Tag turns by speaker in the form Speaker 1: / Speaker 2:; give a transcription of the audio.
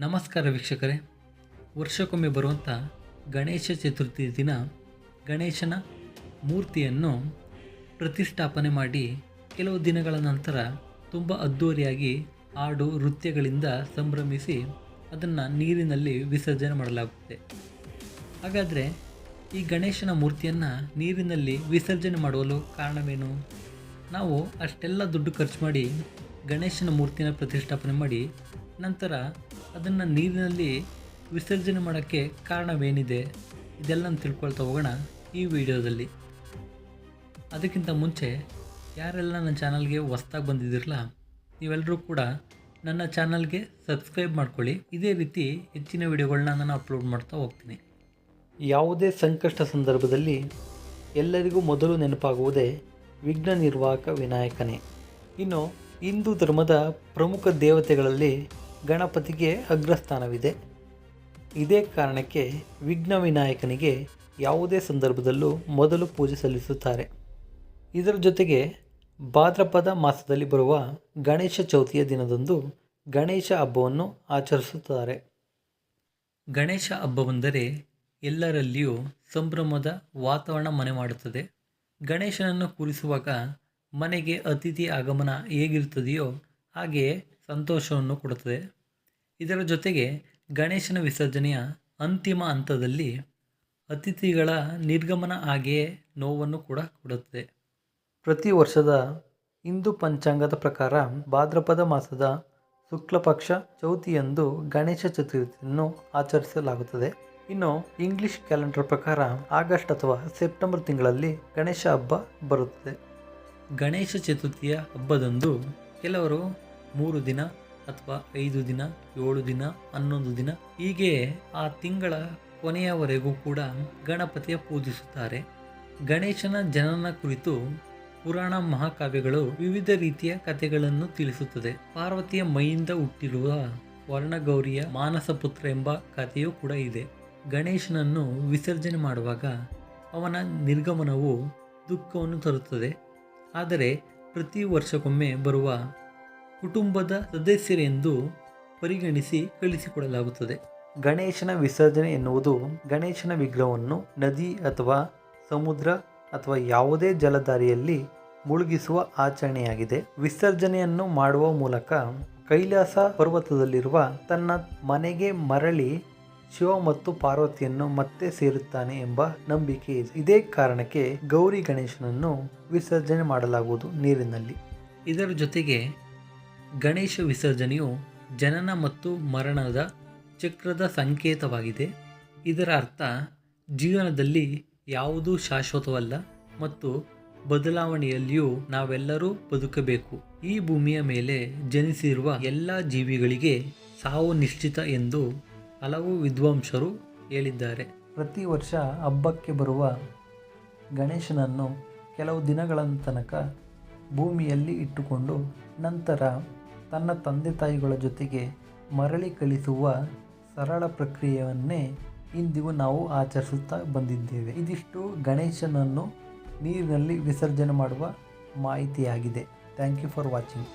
Speaker 1: ನಮಸ್ಕಾರ ವೀಕ್ಷಕರೇ. ವರ್ಷಕ್ಕೊಮ್ಮೆ ಬರುವಂಥ ಗಣೇಶ ಚತುರ್ಥಿ ದಿನ ಗಣೇಶನ ಮೂರ್ತಿಯನ್ನು ಪ್ರತಿಷ್ಠಾಪನೆ ಮಾಡಿ ಕೆಲವು ದಿನಗಳ ನಂತರ ತುಂಬ ಅದ್ಧೂರಿಯಾಗಿ ಹಾಡು ನೃತ್ಯಗಳಿಂದ ಸಂಭ್ರಮಿಸಿ ಅದನ್ನು ನೀರಿನಲ್ಲಿ ವಿಸರ್ಜನೆ ಮಾಡಲಾಗುತ್ತೆ. ಹಾಗಾದರೆ ಈ ಗಣೇಶನ ಮೂರ್ತಿಯನ್ನು ನೀರಿನಲ್ಲಿ ವಿಸರ್ಜನೆ ಮಾಡಲು ಕಾರಣವೇನು? ನಾವು ಅಷ್ಟೆಲ್ಲ ದುಡ್ಡು ಖರ್ಚು ಮಾಡಿ ಗಣೇಶನ ಮೂರ್ತಿನ ಪ್ರತಿಷ್ಠಾಪನೆ ಮಾಡಿ ನಂತರ ಅದನ್ನು ನೀರಿನಲ್ಲಿ ವಿಸರ್ಜನೆ ಮಾಡೋಕ್ಕೆ ಕಾರಣವೇನಿದೆ? ಇದೆಲ್ಲ ತಿಳ್ಕೊಳ್ತಾ ಹೋಗೋಣ ಈ ವಿಡಿಯೋದಲ್ಲಿ. ಅದಕ್ಕಿಂತ ಮುಂಚೆ, ಯಾರೆಲ್ಲ ನನ್ನ ಚಾನಲ್ಗೆ ಹೊಸ್ದಾಗಿ ಬಂದಿದ್ದೀರಲ್ಲ ನೀವೆಲ್ಲರೂ ಕೂಡ ನನ್ನ ಚಾನಲ್ಗೆ ಸಬ್ಸ್ಕ್ರೈಬ್ ಮಾಡ್ಕೊಳ್ಳಿ. ಇದೇ ರೀತಿ ಹೆಚ್ಚಿನ ವಿಡಿಯೋಗಳನ್ನ ನಾನು ಅಪ್ಲೋಡ್ ಮಾಡ್ತಾ ಹೋಗ್ತೀನಿ. ಯಾವುದೇ ಸಂಕಷ್ಟ ಸಂದರ್ಭದಲ್ಲಿ ಎಲ್ಲರಿಗೂ ಮೊದಲು ನೆನಪಾಗುವುದೇ ವಿಘ್ನ ನಿರ್ವಾಹಕ ವಿನಾಯಕನೇ. ಇನ್ನು ಹಿಂದೂ ಧರ್ಮದ ಪ್ರಮುಖ ದೇವತೆಗಳಲ್ಲಿ ಗಣಪತಿಗೆ ಅಗ್ರಸ್ಥಾನವಿದೆ. ಇದೇ ಕಾರಣಕ್ಕೆ ವಿಘ್ನ ವಿನಾಯಕನಿಗೆ ಯಾವುದೇ ಸಂದರ್ಭದಲ್ಲೂ ಮೊದಲು ಪೂಜೆ ಸಲ್ಲಿಸುತ್ತಾರೆ. ಇದರ ಜೊತೆಗೆ ಭಾದ್ರಪದ ಮಾಸದಲ್ಲಿ ಬರುವ ಗಣೇಶ ಚೌತಿಯ ದಿನದಂದು ಗಣೇಶ ಹಬ್ಬವನ್ನು ಆಚರಿಸುತ್ತಾರೆ. ಗಣೇಶ ಹಬ್ಬವೆಂದರೆ ಎಲ್ಲರಲ್ಲಿಯೂ ಸಂಭ್ರಮದ ವಾತಾವರಣ ಮನೆ ಮಾಡುತ್ತದೆ. ಗಣೇಶನನ್ನು ಕೂರಿಸುವಾಗ ಮನೆಗೆ ಅತಿಥಿ ಆಗಮನ ಹೇಗಿರುತ್ತದೆಯೋ ಹಾಗೆಯೇ ಸಂತೋಷವನ್ನು ಕೊಡುತ್ತದೆ. ಇದರ ಜೊತೆಗೆ ಗಣೇಶನ ವಿಸರ್ಜನೆಯ ಅಂತಿಮ ಹಂತದಲ್ಲಿ ಅತಿಥಿಗಳ ನಿರ್ಗಮನ ಹಾಗೆಯೇ ನೋವನ್ನು ಕೂಡ ಕೊಡುತ್ತದೆ. ಪ್ರತಿ ವರ್ಷದ ಹಿಂದೂ ಪಂಚಾಂಗದ ಪ್ರಕಾರ ಭಾದ್ರಪದ ಮಾಸದ ಶುಕ್ಲ ಪಕ್ಷ ಚೌತಿಯಂದು ಗಣೇಶ ಚತುರ್ಥಿಯನ್ನು ಆಚರಿಸಲಾಗುತ್ತದೆ. ಇನ್ನು ಇಂಗ್ಲಿಷ್ ಕ್ಯಾಲೆಂಡರ್ ಪ್ರಕಾರ ಆಗಸ್ಟ್ ಅಥವಾ ಸೆಪ್ಟೆಂಬರ್ ತಿಂಗಳಲ್ಲಿ ಗಣೇಶ ಹಬ್ಬ ಬರುತ್ತದೆ. ಗಣೇಶ ಚತುರ್ಥಿಯ ಹಬ್ಬದಂದು ಕೆಲವರು ಮೂರು ದಿನ ಅಥವಾ ಐದು ದಿನ, ಏಳು ದಿನ, ಹನ್ನೊಂದು ದಿನ. ಹೀಗೆ ಆ ತಿಂಗಳ ಕೊನೆಯವರೆಗೂ ಕೂಡ ಗಣಪತಿಯ ಪೂಜಿಸುತ್ತಾರೆ. ಗಣೇಶನ ಜನನ ಕುರಿತು ಪುರಾಣ ಮಹಾಕಾವ್ಯಗಳು ವಿವಿಧ ರೀತಿಯ ಕಥೆಗಳನ್ನು ತಿಳಿಸುತ್ತದೆ. ಪಾರ್ವತಿಯ ಮೈಯಿಂದ ಹುಟ್ಟಿರುವ ವರ್ಣಗೌರಿಯ ಮಾನಸ ಪುತ್ರ ಎಂಬ ಕಥೆಯೂ ಕೂಡ ಇದೆ. ಗಣೇಶನನ್ನು ವಿಸರ್ಜನೆ ಮಾಡುವಾಗ ಅವನ ನಿರ್ಗಮನವು ದುಃಖವನ್ನು ತರುತ್ತದೆ. ಆದರೆ ಪ್ರತಿ ವರ್ಷಕ್ಕೊಮ್ಮೆ ಬರುವ ಕುಟುಂಬದ ಸದಸ್ಯರೆಂದು ಪರಿಗಣಿಸಿ ಕಳಿಸಿಕೊಡಲಾಗುತ್ತದೆ ಗಣೇಶನ ವಿಸರ್ಜನೆ ಎನ್ನುವುದು ಗಣೇಶನ ವಿಗ್ರಹವನ್ನು ನದಿ ಅಥವಾ ಸಮುದ್ರ ಅಥವಾ ಯಾವುದೇ ಜಲಧಾರಿಯಲ್ಲಿ ಮುಳುಗಿಸುವ ಆಚರಣೆಯಾಗಿದೆ. ವಿಸರ್ಜನೆಯನ್ನು ಮಾಡುವ ಮೂಲಕ ಕೈಲಾಸ ಪರ್ವತದಲ್ಲಿರುವ ತನ್ನ ಮನೆಗೆ ಮರಳಿ ಶಿವ ಮತ್ತು ಪಾರ್ವತಿಯನ್ನು ಮತ್ತೆ ಸೇರುತ್ತಾನೆ ಎಂಬ ನಂಬಿಕೆ ಇದೆ. ಇದೇ ಕಾರಣಕ್ಕೆ ಗೌರಿ ಗಣೇಶನನ್ನು ವಿಸರ್ಜನೆ ಮಾಡಲಾಗುವುದು ನೀರಿನಲ್ಲಿ. ಇದರ ಜೊತೆಗೆ ಗಣೇಶ ವಿಸರ್ಜನೆಯು ಜನನ ಮತ್ತು ಮರಣದ ಚಕ್ರದ ಸಂಕೇತವಾಗಿದೆ. ಇದರ ಅರ್ಥ, ಜೀವನದಲ್ಲಿ ಯಾವುದೂ ಶಾಶ್ವತವಲ್ಲ ಮತ್ತು ಬದಲಾವಣೆಯಲ್ಲಿಯೂ ನಾವೆಲ್ಲರೂ ಬದುಕಬೇಕು. ಈ ಭೂಮಿಯ ಮೇಲೆ ಜನಿಸಿರುವ ಎಲ್ಲ ಜೀವಿಗಳಿಗೆ ಸಾವು ನಿಶ್ಚಿತ ಎಂದು ಹಲವು ವಿದ್ವಾಂಸರು ಹೇಳಿದ್ದಾರೆ. ಪ್ರತಿ ವರ್ಷ ಹಬ್ಬಕ್ಕೆ ಬರುವ ಗಣೇಶನನ್ನು ಕೆಲವು ದಿನಗಳ ತನಕ ಭೂಮಿಯಲ್ಲಿ ಇಟ್ಟುಕೊಂಡು ನಂತರ ತನ್ನ ತಂದೆ ತಾಯಿಗಳ ಜೊತೆಗೆ ಮರಳಿ ಕಳಿಸುವ ಸರಳ ಪ್ರಕ್ರಿಯೆಯನ್ನೇ ಇಂದಿಗೂ ನಾವು ಆಚರಿಸುತ್ತಾ ಬಂದಿದ್ದೇವೆ. ಇದಿಷ್ಟು ಗಣೇಶನನ್ನು ನೀರಿನಲ್ಲಿ ವಿಸರ್ಜನೆ ಮಾಡುವ ಮಾಹಿತಿಯಾಗಿದೆ. Thank you for watching